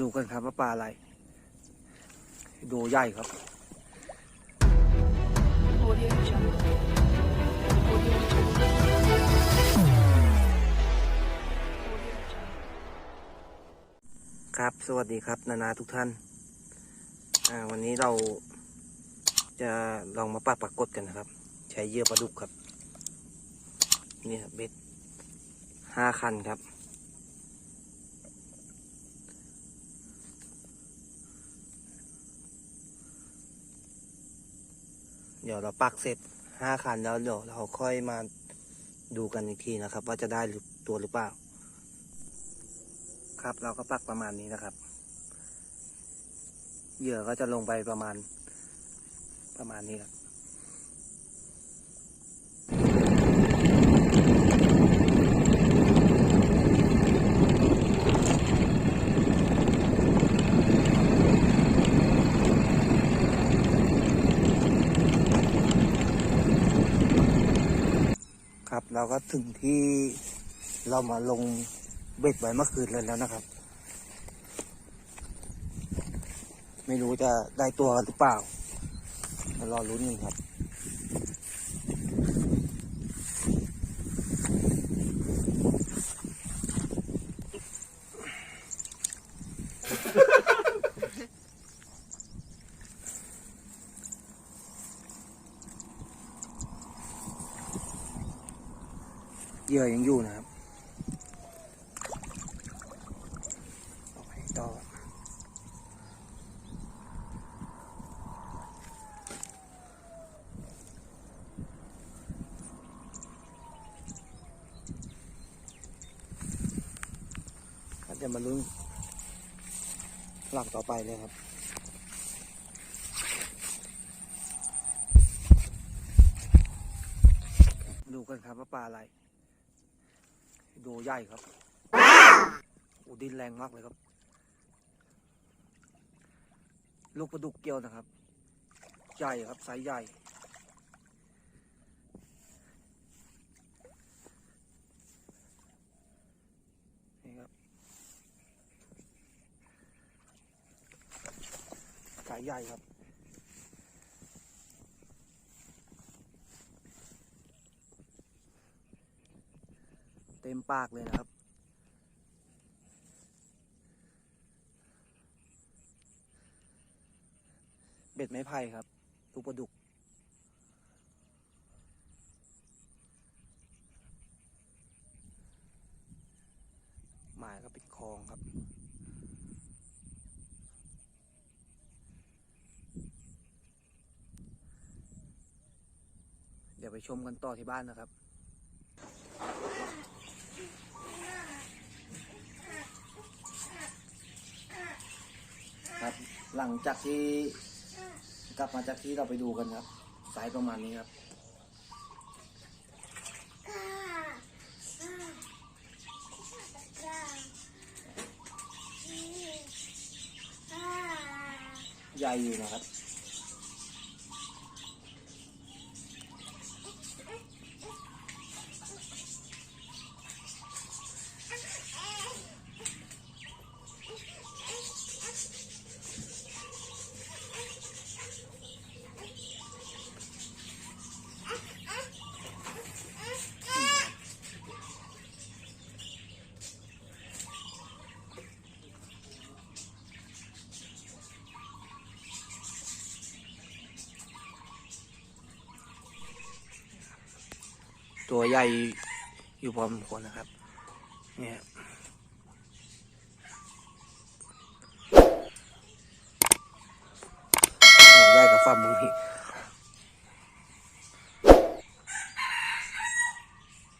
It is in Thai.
ดูกันครับว่าปลาอะไร ดูใหญ่ครับครับสวัสดีครับ นานาทุกท่าน วันนี้เราจะลองมาปาปรากฏกันนะครับ ใช้เยื่อปลาดุกครับ นี่ครับเบ็ดห้าคันครับ เดี๋ยวเราปักเสร็จห้าคันแล้วเดี๋ยวเราค่อยมาดูกันอีกทีนะครับ ว่าจะได้ตัวหรือเปล่า ครับเราก็ปักประมาณนี้นะครับ เหยื่อก็จะลงไปประมาณประมาณนี้ครับ ครับ เราก็ถึงที่เรามาลงเบ็ดไว้เมื่อคืนเลยแล้วนะครับ ไม่รู้จะได้ตัวหรือเปล่ามารอลุ้นกันครับ เหยื่อยังอยู่นะครับเอาไปต่อจะมาลุ้นหลักต่อไปเลยครับดูกันครับว่าปลาอะไร ดูใหญ่ครับโอ้ดินแรงมากเลยครับ ลูกปลาดุกเกลียวนะครับ ใหญ่ครับไซส์ใหญ่ นี่ครับไก่ใหญ่ครับ เต็มปากเลยนะครับ เบ็ดไม้ไผ่ครับลูกปลาดุกหมายก็เป็นคลองครับเดี๋ยวไปชมกันต่อที่บ้านนะครับ ครับ หลังจากที่กลับมาจากที่เราไปดูกันครับสายประมาณนี้ครับ ใหญ่อยู่นะครับ ตัวใหญ่อยู่พอสมควรนะครับ เนี่ยตัวใหญ่กับฝ่ามือ